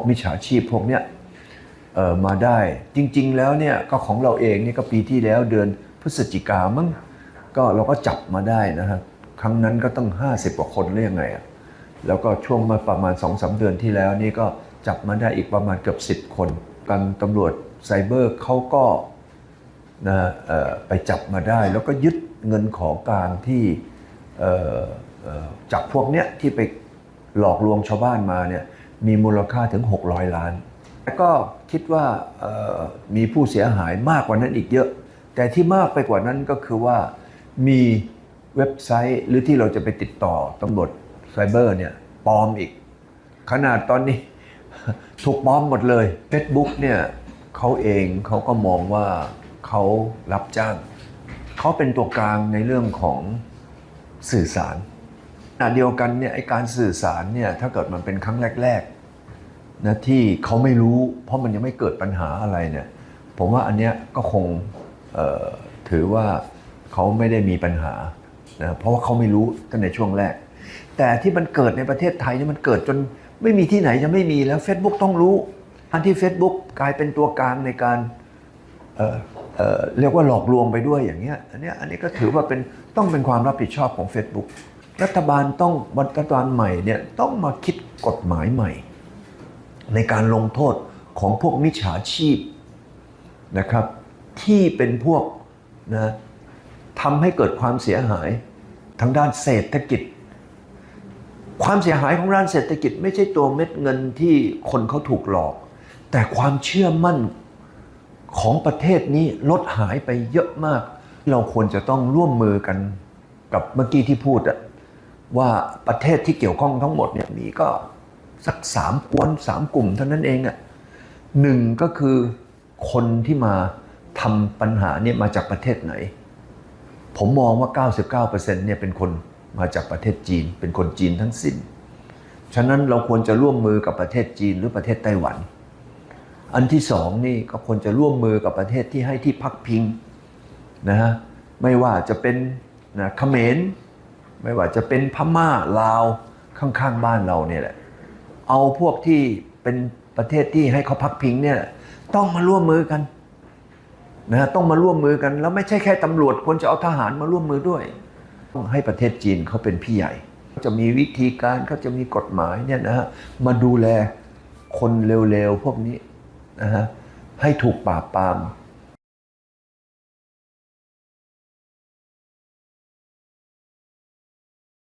กมิจฉาชีพพวกเนี้ยมาได้จริง ๆ แล้วเนี่ยก็ของเราเองเนี่ยก็ปีที่แล้วเดือนพฤศจิกามั้งก็เราก็จับมาได้นะครับครั้งนั้นก็ต้อง 50กว่าคนเรื่อยังไงอะแล้วก็ช่วงมาประมาณ2อสเดือนที่แล้วนี่ก็จับมาได้อีกประมาณเกือบ 10 คนกันตำรวจไซเบอร์เขาก็นะไปจับมาได้ แล้วก็ยึดเงินของกลางที่จากพวกเนี้ยที่ไปหลอกลวงชาวบ้านมาเนี่ย มีมูลค่าถึง 600 ล้าน แล้วก็คิดว่ามีผู้เสียหายมากกว่านั้นอีกเยอะ แต่ที่มากไปกว่านั้นก็คือว่ามีเว็บไซต์หรือที่เราจะไปติดต่อตำรวจไซเบอร์เนี่ยปลอมอีก ขนาดตอนนี้ถูกปลอมหมดเลย Facebook เนี่ยเขาเองเขาก็มองว่าเขารับจ้าง เขาเป็นตัวกลางในเรื่องของสื่อสาร ณะเดียวกันเนี่ยไอการสื่อสารเนี่ยถ้าเกิดมันเป็นครั้งแรกๆนะที่เขาไม่รู้ เพราะมันยังไม่เกิดปัญหาอะไรเนี่ยผมว่าอันเนี้ยก็คงถือว่าเขาไม่ได้มีปัญหานะเพราะว่าเขาไม่รู้ตั้งในช่วงแรก แต่ที่มันเกิดในประเทศไทยเนี่ยมันเกิดจนไม่มีที่ไหนจะไม่มีแล้ว Facebook ต้องรู้อันที่ Facebook กลายเป็นตัวกลางในการเเเรียกว่าหลอกลวงไปด้วยอย่างเงี้ยอันเนี้ยอันนี้ก็ถือว่าเป็นต้องเป็นความรับผิดชอบของ Facebook รัฐบาลต้องรัฐบาลใหม่เนี่ยต้องมาคิดกฎหมายใหม่ ในการลงโทษของพวกมิจฉาชีพนะครับ ที่เป็นพวกนะทำให้เกิดความเสียหายทางด้านเศรษฐกิจ ความเสียหายของด้านเศรษฐกิจ ไม่ใช่ตัวเม็ดเงินที่คนเขาถูกหลอก แต่ความเชื่อมั่นของประเทศนี้ลดหายไปเยอะมาก เราควรจะต้องร่วมมือกันกับเมื่อกี้ที่พูดอะ ว่าประเทศที่เกี่ยวข้องทั้งหมดเนี่ยมีก็สักสามกวนสามกลุ่มเท่านั้นเองอะหนึ่งก็คือคนที่มาทำปัญหาเนี่ยมาจากประเทศไหน ผมมองว่า 99%เนี่ยเป็นคนมาจากประเทศจีน เป็นคนจีนทั้งสิ้น ฉะนั้นเราควรจะร่วมมือกับประเทศจีนหรือประเทศไต้หวัน อันที่สองนี่ก็ควรจะร่วมมือกับประเทศที่ให้ที่พักพิงนะฮะไม่ว่าจะเป็นนะเขมร ไม่ว่าจะเป็นพม่าลาวข้างๆบ้านเราเนี่ยแหละ เอาพวกที่เป็นประเทศที่ให้เขาพักพิงเนี่ยต้องมาร่วมมือกันนะต้องมาร่วมมือกันแล้วไม่ใช่แค่ตำรวจควรจะเอาทหารมาร่วมมือด้วย ต้องให้ประเทศจีนเขาเป็นพี่ใหญ่จะมีวิธีการเขาจะมีกฎหมายเนี่ยนะฮะมาดูแลคนเร็วๆพวกนี้นะฮะให้ถูกปราบปราม